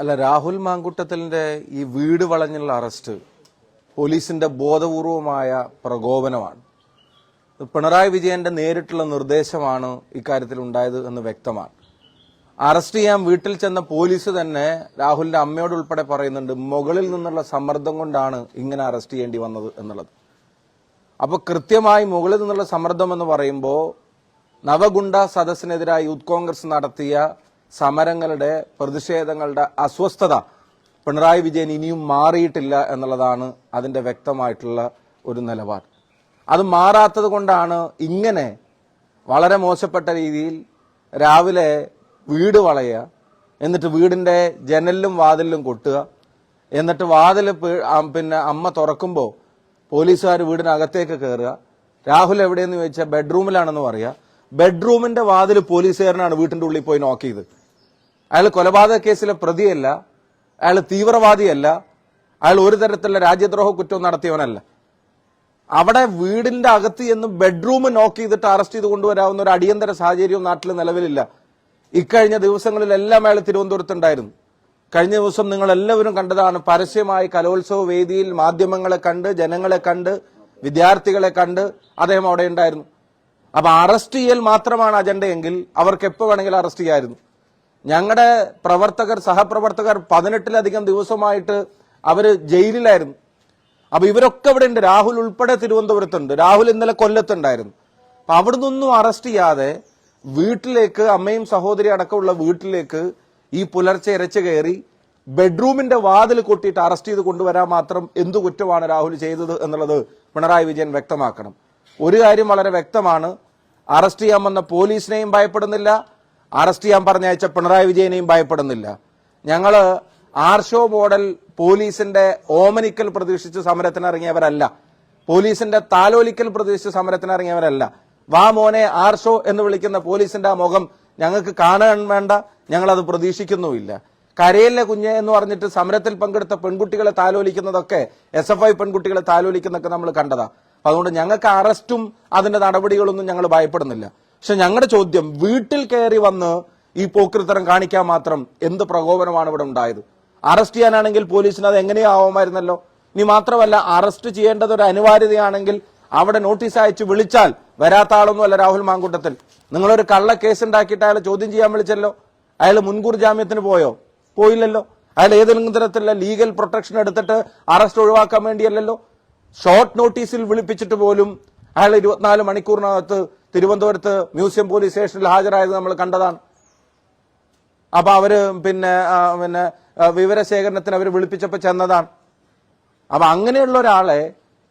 അല്ല രാഹുൽ മാങ്കുട്ടത്തലിന്റെ ഈ വീട് വളഞ്ഞുള്ള അറസ്റ്റ് പോലീസിന്റെ ബോധപൂർവമായ പ്രകോപനമാണ്. പിണറായി വിജയന്റെ നേരിട്ടുള്ള നിർദ്ദേശമാണ് ഇക്കാര്യത്തിൽ ഉണ്ടായത് എന്ന് വ്യക്തമാണ്. അറസ്റ്റ് ചെയ്യാൻ വീട്ടിൽ ചെന്ന പോലീസ് തന്നെ രാഹുലിന്റെ അമ്മയോട് ഉൾപ്പെടെ പറയുന്നുണ്ട് മുകളിൽ നിന്നുള്ള സമ്മർദ്ദം കൊണ്ടാണ് ഇങ്ങനെ അറസ്റ്റ് ചെയ്യേണ്ടി വന്നത് എന്നുള്ളത്. അപ്പൊ കൃത്യമായി മുകളിൽ നിന്നുള്ള സമ്മർദ്ദം എന്ന് പറയുമ്പോൾ നവഗുണ്ട സദസ്സിനെതിരായി യൂത്ത് കോൺഗ്രസ് നടത്തിയ സമരങ്ങളുടെ പ്രതിഷേധങ്ങളുടെ അസ്വസ്ഥത പിണറായി വിജയൻ ഇനിയും മാറിയിട്ടില്ല എന്നുള്ളതാണ് അതിന്റെ വ്യക്തമായിട്ടുള്ള ഒരു നിലപാട്. അത് മാറാത്തത് കൊണ്ടാണ് ഇങ്ങനെ വളരെ മോശപ്പെട്ട രീതിയിൽ രാവിലെ വീട് വളയുക എന്നിട്ട് വീടിന്റെ ജനലിലും വാതിലിലും കൊട്ടുക എന്നിട്ട് വാതിൽ പിന്നെ അമ്മ തുറക്കുമ്പോൾ പോലീസുകാർ വീടിനകത്തേക്ക് കയറുക രാഹുൽ എവിടെയെന്ന് ചോദിച്ചാൽ ബെഡ്റൂമിലാണെന്ന് പറയുക. ബെഡ്റൂമിന്റെ വാതിൽ പോലീസുകാരനാണ് വീട്ടിന്റെ ഉള്ളിൽ പോയി നോക്കിയത് അയാൾ കൊലപാതക കേസിലെ പ്രതിയല്ല. അയാൾ തീവ്രവാദിയല്ല. അയാൾ ഒരു തരത്തിലുള്ള രാജ്യദ്രോഹ കുറ്റവും നടത്തിയവനല്ല. അവിടെ വീടിന്റെ അകത്ത് ചെന്ന് ബെഡ്റൂം നോക്ക് ചെയ്തിട്ട് അറസ്റ്റ് ചെയ്ത് കൊണ്ടുവരാവുന്ന ഒരു അടിയന്തര സാഹചര്യവും നാട്ടിൽ നിലവിലില്ല. ഇക്കഴിഞ്ഞ ദിവസങ്ങളിലെല്ലാം അയാൾ തിരുവനന്തപുരത്തുണ്ടായിരുന്നു. കഴിഞ്ഞ ദിവസം നിങ്ങൾ എല്ലാവരും കണ്ടതാണ് പരസ്യമായി കലോത്സവ വേദിയിൽ മാധ്യമങ്ങളെ കണ്ട് ജനങ്ങളെ കണ്ട് വിദ്യാർത്ഥികളെ കണ്ട് അദ്ദേഹം അവിടെ ഉണ്ടായിരുന്നു. അപ്പൊ അറസ്റ്റ് ചെയ്യൽ മാത്രമാണ് അജണ്ടയെങ്കിൽ അവർക്ക് എപ്പോ വേണമെങ്കിലും അറസ്റ്റ് ചെയ്യായിരുന്നു. ഞങ്ങളുടെ പ്രവർത്തകർ സഹപ്രവർത്തകർ പതിനെട്ടിലധികം ദിവസമായിട്ട് അവർ ജയിലിലായിരുന്നു. അപ്പൊ ഇവരൊക്കെ ഇവിടെ ഉണ്ട്. രാഹുൽ ഉൾപ്പെടെ തിരുവനന്തപുരത്തുണ്ട്. രാഹുൽ ഇന്നലെ കൊല്ലത്തുണ്ടായിരുന്നു. അപ്പൊ അവിടെ നിന്നൊന്നും അറസ്റ്റ് ചെയ്യാതെ വീട്ടിലേക്ക് അമ്മയും സഹോദരി അടക്കമുള്ള വീട്ടിലേക്ക് ഈ പുലർച്ചെ ഇരച്ചു കയറി ബെഡ്റൂമിന്റെ വാതിൽ കൊട്ടിയിട്ട് അറസ്റ്റ് ചെയ്ത് കൊണ്ടുവരാൻ മാത്രം എന്തു കുറ്റമാണ് രാഹുൽ ചെയ്തത് എന്നുള്ളത് പിണറായി വിജയൻ വ്യക്തമാക്കണം. ഒരു കാര്യം വളരെ വ്യക്തമാണ്. അറസ്റ്റ് ചെയ്യാൻ വന്ന പോലീസിനെയും ഭയപ്പെടുന്നില്ല. അറസ്റ്റ് ചെയ്യാൻ പറഞ്ഞയച്ച പിണറായി വിജയനെയും ഭയപ്പെടുന്നില്ല. ഞങ്ങൾ ആർഷോ മോഡൽ പോലീസിന്റെ ഓമനിക്കൽ പ്രതീക്ഷിച്ച് സമരത്തിന് ഇറങ്ങിയവരല്ല പോലീസിന്റെ താലോലിക്കൽ പ്രതീക്ഷിച്ച് സമരത്തിന് ഇറങ്ങിയവരല്ല വാ മോനെ ആർഷോ എന്ന് വിളിക്കുന്ന പോലീസിന്റെ ആ മുഖം ഞങ്ങൾക്ക് കാണാൻ വേണ്ട. ഞങ്ങൾ അത് പ്രതീക്ഷിക്കുന്നുമില്ല. കരയിലെ കുഞ്ഞ് എന്ന് പറഞ്ഞിട്ട് സമരത്തിൽ പങ്കെടുത്ത പെൺകുട്ടികളെ താലോലിക്കുന്നതൊക്കെ എസ് എഫ് ഐ പെൺകുട്ടികളെ താലോലിക്കുന്നതൊക്കെ നമ്മൾ കണ്ടതാ. അതുകൊണ്ട് ഞങ്ങൾക്ക് അറസ്റ്റും അതിന്റെ നടപടികളൊന്നും ഞങ്ങൾ ഭയപ്പെടുന്നില്ല. പക്ഷെ ഞങ്ങളുടെ ചോദ്യം വീട്ടിൽ കയറി വന്ന് ഈ പോക്കൃത്തരം കാണിക്കാൻ മാത്രം എന്ത് പ്രകോപനമാണ് ഇവിടെ ഉണ്ടായത്? അറസ്റ്റ് ചെയ്യാനാണെങ്കിൽ പോലീസിന് അത് എങ്ങനെയാവുമായിരുന്നല്ലോ ഇനി മാത്രമല്ല അറസ്റ്റ് ചെയ്യേണ്ടത് ഒരു അനിവാര്യതയാണെങ്കിൽ അവിടെ നോട്ടീസ് അയച്ച് വിളിച്ചാൽ വരാത്ത ആളൊന്നുമല്ല രാഹുൽ മാങ്കൂട്ടത്തിൽ. നിങ്ങളൊരു കള്ള കേസ് ഉണ്ടാക്കിയിട്ട് അയാളെ ചോദ്യം ചെയ്യാൻ വിളിച്ചല്ലോ? അയാൾ മുൻകൂർ ജാമ്യത്തിന് പോയോ? പോയില്ലല്ലോ. അയാൾ ഏതെങ്കിലും തരത്തിലുള്ള ലീഗൽ പ്രൊട്ടക്ഷൻ എടുത്തിട്ട് അറസ്റ്റ് ഒഴിവാക്കാൻ വേണ്ടിയല്ലല്ലോ? ഷോർട്ട് നോട്ടീസിൽ വിളിപ്പിച്ചിട്ട് പോലും അയാൾ ഇരുപത്തിനാല് മണിക്കൂറിനകത്ത് തിരുവനന്തപുരത്ത് മ്യൂസിയം പോലീസ് സ്റ്റേഷനിൽ ഹാജരായത് നമ്മൾ കണ്ടതാണ്. അപ്പൊ അവർ പിന്നെ പിന്നെ വിവരശേഖരണത്തിന് അവർ വിളിപ്പിച്ചപ്പോ ചെന്നതാണ്. അപ്പൊ അങ്ങനെയുള്ള ഒരാളെ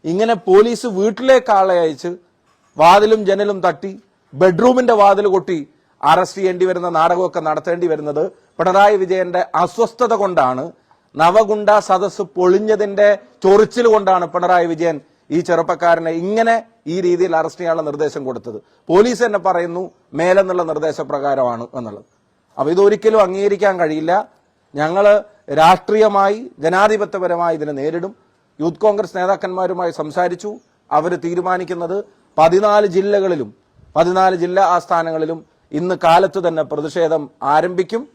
ഇങ്ങനെ പോലീസ് വീട്ടിലേക്ക് ആളെ അയച്ച് വാതിലും ജനലും തട്ടി ബെഡ്റൂമിന്റെ വാതിൽ കൊട്ടി അറസ്റ്റ് ചെയ്യേണ്ടി വരുന്ന നാടകമൊക്കെ നടത്തേണ്ടി വരുന്നത് പിണറായി വിജയന്റെ അസ്വസ്ഥത കൊണ്ടാണ്. നവഗുണ്ട സദസ് പൊളിഞ്ഞതിന്റെ ചൊറിച്ചിൽ കൊണ്ടാണ് പിണറായി വിജയൻ ഈ ചെറുപ്പക്കാരനെ ഇങ്ങനെ ഈ രീതിയിൽ അറസ്റ്റ് ചെയ്യാനുള്ള നിർദ്ദേശം കൊടുത്തത്. പോലീസ് തന്നെ പറയുന്നു മേലെന്നുള്ള നിർദ്ദേശപ്രകാരമാണ് എന്നുള്ളത്. അപ്പൊ ഇതൊരിക്കലും അംഗീകരിക്കാൻ കഴിയില്ല. ഞങ്ങൾ രാഷ്ട്രീയമായി ജനാധിപത്യപരമായി ഇതിനെ നേരിടും. യൂത്ത് കോൺഗ്രസ് നേതാക്കന്മാരുമായി സംസാരിച്ചു. അവർ തീരുമാനിക്കുന്നത് പതിനാല് ജില്ലകളിലും പതിനാല് ജില്ലാ ആസ്ഥാനങ്ങളിലും ഇന്ന് കാലത്ത് തന്നെ പ്രതിഷേധം ആരംഭിക്കും.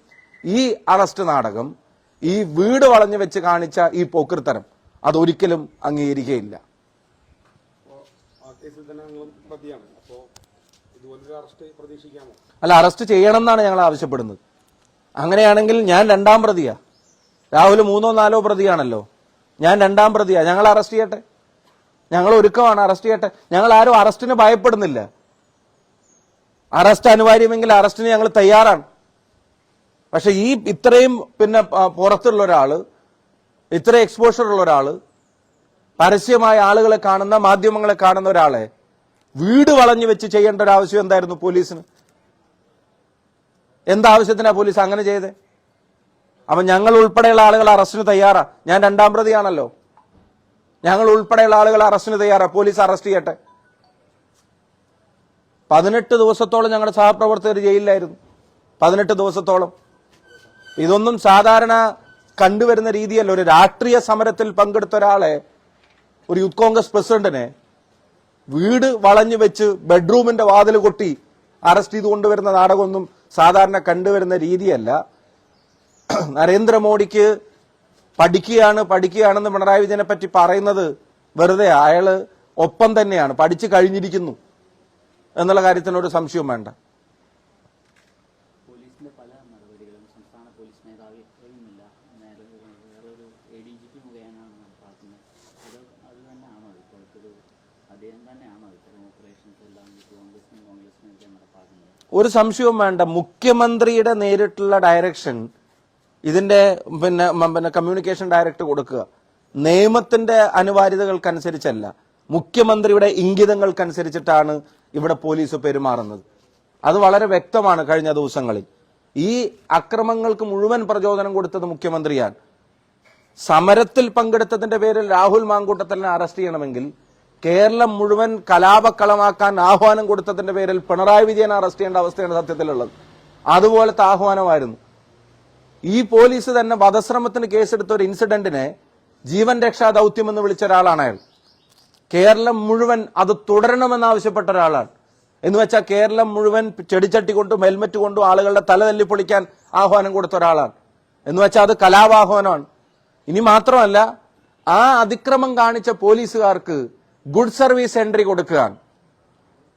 ഈ അറസ്റ്റ് നാടകം ഈ വീട് വളഞ്ഞു വെച്ച് കാണിച്ച ഈ പോക്കൃത്തരം അതൊരിക്കലും അംഗീകരിക്കുകയില്ല. പ്രതിയാണ്. അപ്പോൾ അറസ്റ്റ് അല്ല അറസ്റ്റ് ചെയ്യണം എന്നാണ് ഞങ്ങൾ ആവശ്യപ്പെടുന്നത്. അങ്ങനെയാണെങ്കിൽ ഞാൻ രണ്ടാം പ്രതിയാ. രാഹുൽ മൂന്നോ നാലോ പ്രതിയാണല്ലോ. ഞാൻ രണ്ടാം പ്രതിയാ. ഞങ്ങൾ അറസ്റ്റ് ചെയ്യട്ടെ? ഞങ്ങൾ ഒരുക്കമാണ് അറസ്റ്റ് ചെയ്യട്ടെ? ഞങ്ങൾ ആരും അറസ്റ്റിന് ഭയപ്പെടുന്നില്ല. അറസ്റ്റ് അനിവാര്യമെങ്കിൽ അറസ്റ്റിന് ഞങ്ങൾ തയ്യാറാണ്. പക്ഷെ ഈ ഇത്രയും പിന്നെ പുറത്തുള്ള ഒരാൾ ഇത്ര എക്സ്പോഷർ ഉള്ള ഒരാൾ പരസ്യമായ ആളുകളെ കാണുന്ന മാധ്യമങ്ങളെ കാണുന്ന ഒരാളെ വീട് വളഞ്ഞു വെച്ച് ചെയ്യേണ്ട ഒരു ആവശ്യം എന്തായിരുന്നു പോലീസിന്? എന്താവശ്യത്തിനാ പോലീസ് അങ്ങനെ ചെയ്തേ? അപ്പൊ ഞങ്ങൾ ഉൾപ്പെടെയുള്ള ആളുകൾ അറസ്റ്റിന് തയ്യാറാ. ഞാൻ രണ്ടാം പ്രതിയാണല്ലോ. ഞങ്ങൾ ഉൾപ്പെടെയുള്ള ആളുകൾ അറസ്റ്റിന് തയ്യാറാ. പോലീസ് അറസ്റ്റ് ചെയ്യട്ടെ. പതിനെട്ട് ദിവസത്തോളം ഞങ്ങളുടെ സഹപ്രവർത്തകർ ജയിലിലായിരുന്നു. പതിനെട്ട് ദിവസത്തോളം. ഇതൊന്നും സാധാരണ കണ്ടുവരുന്ന രീതിയല്ല. ഒരു രാഷ്ട്രീയ സമരത്തിൽ പങ്കെടുത്ത ഒരാളെ ഒരു യൂത്ത് കോൺഗ്രസ് പ്രസിഡന്റിനെ വീട് വളഞ്ഞു വെച്ച് ബെഡ്റൂമിന്റെ വാതിൽ കൊട്ടി അറസ്റ്റ് ചെയ്ത് കൊണ്ടുവരുന്ന നാടകമൊന്നും സാധാരണ കണ്ടുവരുന്ന രീതിയല്ല. നരേന്ദ്രമോദിക്ക് പഠിക്കുകയാണ് പഠിക്കുകയാണെന്ന് പിണറായി വിജയനെ പറ്റി പറയുന്നത് വെറുതെ അയാൾ ഒപ്പം തന്നെയാണ് പഠിച്ചു കഴിഞ്ഞിരിക്കുന്നു എന്നുള്ള കാര്യത്തിന് ഒരു സംശയവും വേണ്ട. പോലീസിന്റെ പല നടപടികളും സംസ്ഥാന പോലീസ് മേധാവി എത്രയുമില്ല നേരെ വേറൊരു എ ഡി ജി പി മുഖേനയാണ് നടപ്പാക്കുന്നത് അത് അത് തന്നെയാണോ ഇപ്പോഴത്തെ ഒരു ഒരു സംശയവും വേണ്ട. മുഖ്യമന്ത്രിയുടെ നേരിട്ടുള്ള ഡയറക്ഷൻ ഇതിന്റെ പിന്നെ പിന്നെ കമ്മ്യൂണിക്കേഷൻ ഡയറക്ടർ കൊടുക്കുക. നിയമത്തിന്റെ അനിവാര്യതകൾക്കനുസരിച്ചല്ല. മുഖ്യമന്ത്രിയുടെ ഇംഗിതങ്ങൾക്കനുസരിച്ചിട്ടാണ് ഇവിടെ പോലീസ് പെരുമാറുന്നത്. അത് വളരെ വ്യക്തമാണ് കഴിഞ്ഞ ദിവസങ്ങളിൽ. ഈ അക്രമങ്ങൾക്ക് മുഴുവൻ പ്രചോദനം കൊടുത്തത് മുഖ്യമന്ത്രിയാണ്. സമരത്തിൽ പങ്കെടുത്തതിന്റെ പേരിൽ രാഹുൽ മാങ്കൂട്ടത്തലിനെ അറസ്റ്റ് ചെയ്യണമെങ്കിൽ കേരളം മുഴുവൻ കലാപക്കളമാക്കാൻ ആഹ്വാനം കൊടുത്തതിന്റെ പേരിൽ പിണറായി വിജയൻ അറസ്റ്റ് ചെയ്യേണ്ട അവസ്ഥയാണ് സത്യത്തിലുള്ളത്. അതുപോലത്തെ ആഹ്വാനമായിരുന്നു. ഈ പോലീസ് തന്നെ വധശ്രമത്തിന് കേസെടുത്ത ഒരു ഇൻസിഡന്റിനെ ജീവൻ രക്ഷാ ദൗത്യം എന്ന് വിളിച്ച ഒരാളാണ് അയാൾ. കേരളം മുഴുവൻ അത് തുടരണമെന്ന് ആവശ്യപ്പെട്ട ഒരാളാണ്. എന്ന് വെച്ചാൽ കേരളം മുഴുവൻ ചെടിച്ചട്ടി കൊണ്ടും ഹെൽമറ്റ് കൊണ്ടും ആളുകളുടെ തല തല്ലി പൊളിക്കാൻ ആഹ്വാനം കൊടുത്ത ഒരാളാണ്. എന്ന് വെച്ചാൽ അത് കലാപാഹ്വാനമാണ് ഇനി മാത്രമല്ല ആ അതിക്രമം കാണിച്ച പോലീസുകാർക്ക് ഗുഡ് സർവീസ് എൻട്രി കൊടുക്കുകയാണ്.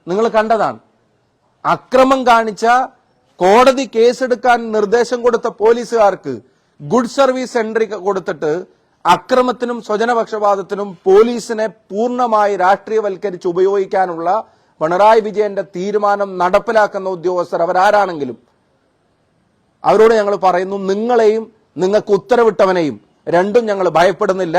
നിങ്ങൾ കണ്ടതാണ്. അക്രമം കാണിച്ച കോടതി കേസെടുക്കാൻ നിർദ്ദേശം കൊടുത്ത പോലീസുകാർക്ക് ഗുഡ് സർവീസ് എൻട്രി കൊടുത്തിട്ട് അക്രമത്തിനും സ്വജനപക്ഷപാതത്തിനും പോലീസിനെ പൂർണമായി രാഷ്ട്രീയവൽക്കരിച്ച് ഉപയോഗിക്കാനുള്ള പിണറായി വിജയന്റെ തീരുമാനം നടപ്പിലാക്കുന്ന ഉദ്യോഗസ്ഥർ അവരാരാണെങ്കിലും അവരോട് ഞങ്ങൾ പറയുന്നു നിങ്ങളെയും നിങ്ങൾക്ക് ഉത്തരവിട്ടവനെയും രണ്ടും ഞങ്ങൾ ഭയപ്പെടുന്നില്ല.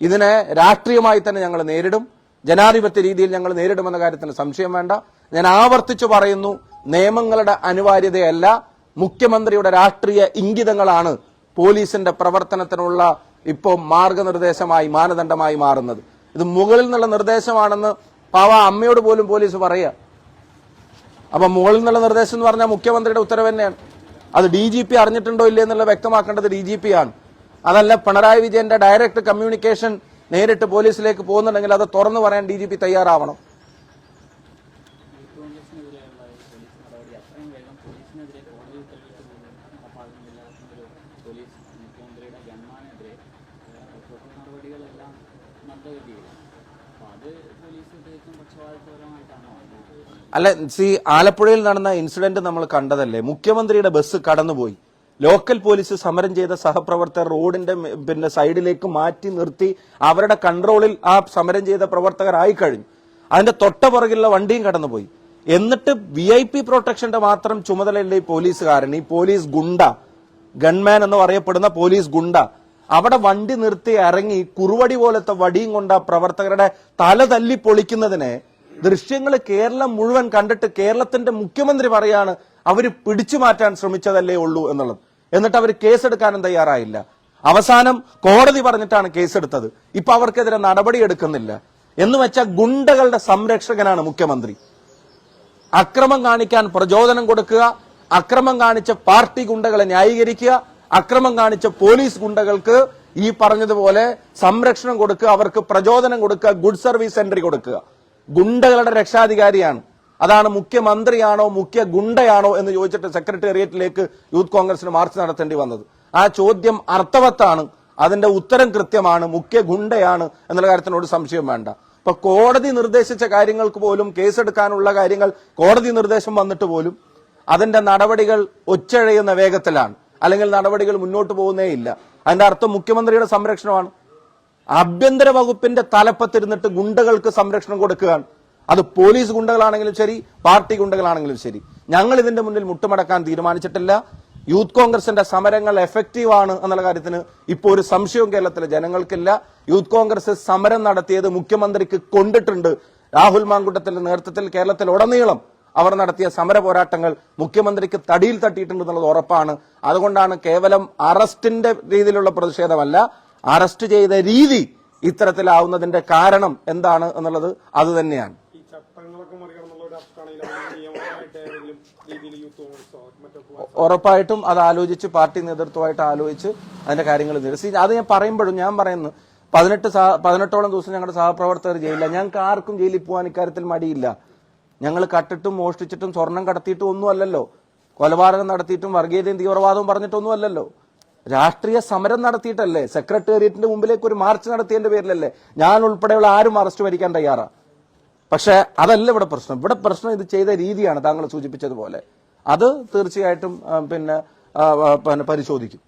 ഇതിനെ രാഷ്ട്രീയമായി തന്നെ ഞങ്ങൾ നേരിടും. ജനാധിപത്യ രീതിയിൽ ഞങ്ങൾ നേരിടുമെന്ന കാര്യത്തിന് സംശയം വേണ്ട. ഞാൻ ആവർത്തിച്ചു പറയുന്നു നിയമങ്ങളുടെ അനിവാര്യതയല്ല. മുഖ്യമന്ത്രിയുടെ രാഷ്ട്രീയ ഇംഗിതങ്ങളാണ് പോലീസിന്റെ പ്രവർത്തനത്തിനുള്ള ഇപ്പോൾ മാർഗനിർദ്ദേശമായി മാനദണ്ഡമായി മാറുന്നത്. ഇത് മുകളിൽ നിന്നുള്ള നിർദ്ദേശമാണെന്ന് പാവ അമ്മയോട് പോലും പോലീസ് പറയുക. അപ്പൊ മുകളിൽ നിന്നുള്ള നിർദ്ദേശം എന്ന് പറഞ്ഞാൽ മുഖ്യമന്ത്രിയുടെ ഉത്തരവ് തന്നെയാണ്. അത് ഡി ജി പി അറിഞ്ഞിട്ടുണ്ടോ ഇല്ലേ എന്നുള്ള വ്യക്തമാക്കേണ്ടത് ഡി ജി പി ആണ്. അതല്ല പിണറായി വിജയന്റെ ഡയറക്റ്റ് കമ്മ്യൂണിക്കേഷൻ നേരിട്ട് പോലീസിലേക്ക് പോകുന്നുണ്ടെങ്കിൽ അത് തുറന്നു പറയാൻ ഡി ജി പി തയ്യാറാവണം. അല്ല സി ആലപ്പുഴയിൽ നടന്ന ഇൻസിഡന്റ് നമ്മൾ കണ്ടതല്ലേ? മുഖ്യമന്ത്രിയുടെ ബസ് കടന്നുപോയി. ലോക്കൽ പോലീസ് സമരം ചെയ്ത സഹപ്രവർത്തകർ റോഡിന്റെ പിന്നെ സൈഡിലേക്ക് മാറ്റി നിർത്തി അവരുടെ കൺട്രോളിൽ ആ സമരം ചെയ്ത പ്രവർത്തകരായി ആയിക്കഴിഞ്ഞു അതിന്റെ തൊട്ടപുറകിലുള്ള വണ്ടിയും കടന്നുപോയി. എന്നിട്ട് വി ഐ പി പ്രൊട്ടക്ഷന്റെ മാത്രം ചുമതലയുള്ള ഈ പോലീസുകാരൻ ഈ പോലീസ് ഗുണ്ട ഗൺമാൻ എന്ന് പറയപ്പെടുന്ന പോലീസ് ഗുണ്ട അവിടെ വണ്ടി നിർത്തി ഇറങ്ങി കുറുവടി പോലത്തെ വടിയും കൊണ്ട് ആ പ്രവർത്തകരുടെ തല തല്ലി പൊളിക്കുന്നതിനെ ദൃശ്യങ്ങൾ കേരളം മുഴുവൻ കണ്ടിട്ട് കേരളത്തിന്റെ മുഖ്യമന്ത്രി പറയാണ് അവർ പിടിച്ചു മാറ്റാൻ ശ്രമിച്ചതല്ലേ ഉള്ളൂ എന്നുള്ളത്. എന്നിട്ട് അവർ കേസെടുക്കാനും തയ്യാറായില്ല. അവസാനം കോടതി പറഞ്ഞിട്ടാണ് കേസെടുത്തത്. ഇപ്പൊ അവർക്കെതിരെ നടപടി എടുക്കുന്നില്ല. എന്ന് വെച്ചാൽ ഗുണ്ടകളുടെ സംരക്ഷകനാണ് മുഖ്യമന്ത്രി. അക്രമം കാണിക്കാൻ പ്രചോദനം കൊടുക്കുക അക്രമം കാണിച്ച പാർട്ടി ഗുണ്ടകളെ ന്യായീകരിക്കുക അക്രമം കാണിച്ച പോലീസ് ഗുണ്ടകൾക്ക് ഈ പറഞ്ഞതുപോലെ സംരക്ഷണം കൊടുക്കുക അവർക്ക് പ്രചോദനം കൊടുക്കുക ഗുഡ് സർവീസ് എൻട്രി കൊടുക്കുക. ഗുണ്ടകളുടെ രക്ഷാധികാരിയാണ്. അതാണ് മുഖ്യമന്ത്രിയാണോ മുഖ്യ ഗുണ്ടയാണോ എന്ന് ചോദിച്ചിട്ട് സെക്രട്ടേറിയറ്റിലേക്ക് യൂത്ത് കോൺഗ്രസിന് മാർച്ച് നടത്തേണ്ടി വന്നത്. ആ ചോദ്യം അർത്ഥവത്താണ് അതിന്റെ ഉത്തരം കൃത്യമാണ് മുഖ്യ ഗുണ്ടയാണ് എന്നുള്ള കാര്യത്തിനോട് സംശയം വേണ്ട. ഇപ്പൊ കോടതി നിർദ്ദേശിച്ച കാര്യങ്ങൾക്ക് പോലും കേസെടുക്കാനുള്ള കാര്യങ്ങൾ കോടതി നിർദ്ദേശം വന്നിട്ട് പോലും അതിന്റെ നടപടികൾ ഒച്ചഴയുന്ന വേഗത്തിലാണ്. അല്ലെങ്കിൽ നടപടികൾ മുന്നോട്ട് പോകുന്നേ ഇല്ല. അതിന്റെ അർത്ഥം മുഖ്യമന്ത്രിയുടെ സംരക്ഷണമാണ്. ആഭ്യന്തര വകുപ്പിന്റെ തലപ്പത്തിരുന്നിട്ട് ഗുണ്ടകൾക്ക് സംരക്ഷണം കൊടുക്കുകയാണ്. അത് പോലീസ് ഗുണ്ടകളാണെങ്കിലും ശരി പാർട്ടി ഗുണ്ടകളാണെങ്കിലും ശരി. ഞങ്ങൾ ഇതിന്റെ മുന്നിൽ മുട്ടുമടക്കാൻ തീരുമാനിച്ചിട്ടില്ല. യൂത്ത് കോൺഗ്രസിന്റെ സമരങ്ങൾ എഫക്റ്റീവ് ആണ് എന്നുള്ള കാര്യത്തിന് ഇപ്പോൾ ഒരു സംശയവും കേരളത്തിലെ ജനങ്ങൾക്കില്ല. യൂത്ത് കോൺഗ്രസ് സമരം നടത്തിയത് മുഖ്യമന്ത്രിക്ക് കൊണ്ടിട്ടുണ്ട്. രാഹുൽ മാങ്കുട്ടത്തിന്റെ നേതൃത്വത്തിൽ കേരളത്തിൽ ഉടനീളം അവർ നടത്തിയ സമര പോരാട്ടങ്ങൾ മുഖ്യമന്ത്രിക്ക് തടിയിൽ തട്ടിയിട്ടുണ്ട് എന്നുള്ളത് ഉറപ്പാണ്. അതുകൊണ്ടാണ് കേവലം അറസ്റ്റിന്റെ രീതിയിലുള്ള പ്രതിഷേധമല്ല അറസ്റ്റ് ചെയ്ത രീതി ഇത്തരത്തിലാവുന്നതിന്റെ കാരണം എന്താണ് എന്നുള്ളത് അത് തന്നെയാണ്. ഉറപ്പായിട്ടും അത് ആലോചിച്ച് പാർട്ടി നേതൃത്വമായിട്ട് ആലോചിച്ച് അതിന്റെ കാര്യങ്ങൾ നിരസി അത് ഞാൻ പറയുമ്പോഴും ഞാൻ പറയുന്നു പതിനെട്ട് പതിനെട്ടോളം ദിവസം ഞങ്ങളുടെ സഹപ്രവർത്തകർ ജയിലില്ല. ഞങ്ങൾക്ക് ആർക്കും ജയിലിൽ പോകാൻ ഇക്കാര്യത്തിൽ മടിയില്ല. ഞങ്ങൾ കട്ടിട്ടും മോഷ്ടിച്ചിട്ടും സ്വർണം കടത്തിയിട്ടും ഒന്നും അല്ലല്ലോ കൊലപാതകം നടത്തിയിട്ടും വർഗീയതയും തീവ്രവാദവും പറഞ്ഞിട്ടൊന്നും അല്ലല്ലോ രാഷ്ട്രീയ സമരം നടത്തിയിട്ടല്ലേ? സെക്രട്ടേറിയറ്റിന്റെ മുമ്പിലേക്ക് ഒരു മാർച്ച് നടത്തിയതിന്റെ പേരിലല്ലേ? ഞാൻ ഉൾപ്പെടെയുള്ള ആരും അറസ്റ്റ് വരിക്കാൻ തയ്യാറാ. പക്ഷെ അതല്ല ഇവിടെ പ്രശ്നം. ഇവിടെ പ്രശ്നം ഇത് ചെയ്ത രീതിയാണ് താങ്കൾ സൂചിപ്പിച്ചതുപോലെ. അത് തീർച്ചയായിട്ടും പിന്നെ പരിശോധിക്കും.